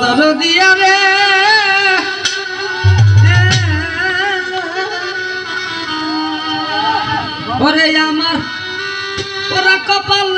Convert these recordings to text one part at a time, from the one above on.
দরদিয়া রে ওরে আমার ওরা কপাল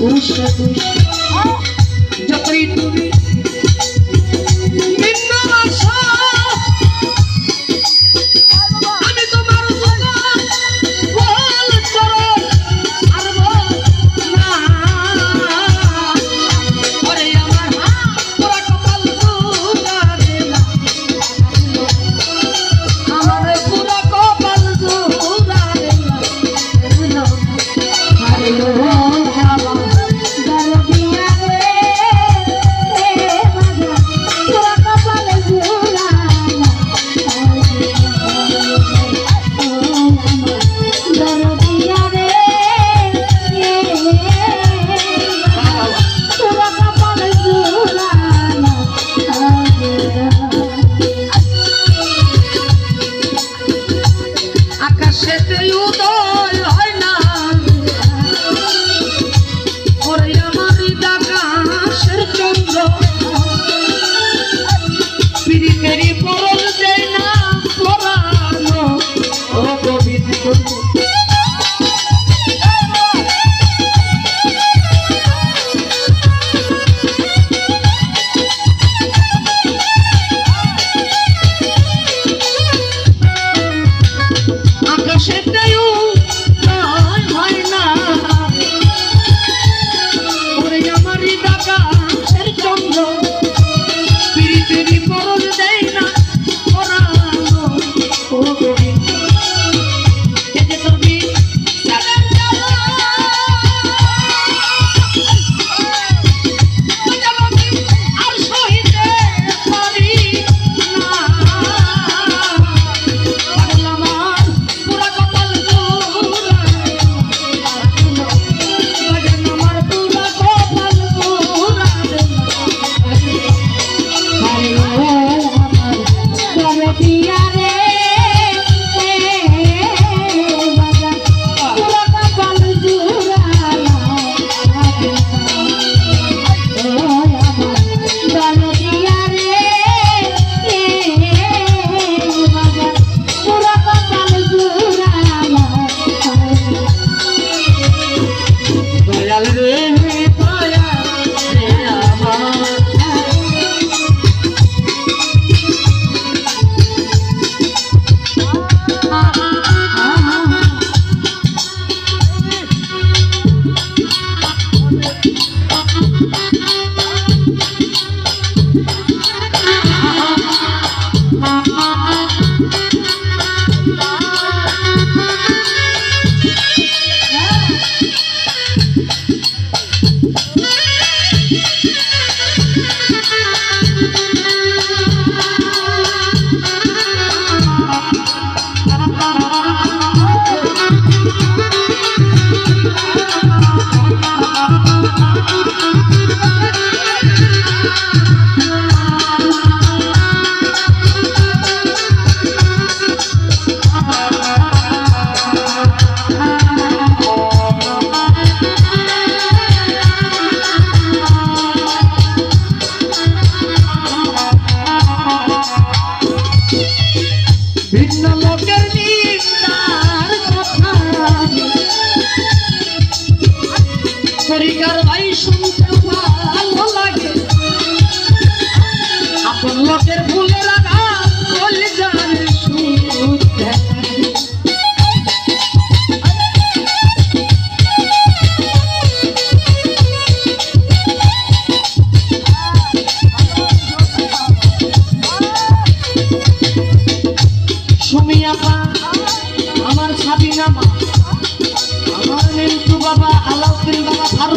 উষে দুষে কার ভালো লাগে। আপন লোকের আরো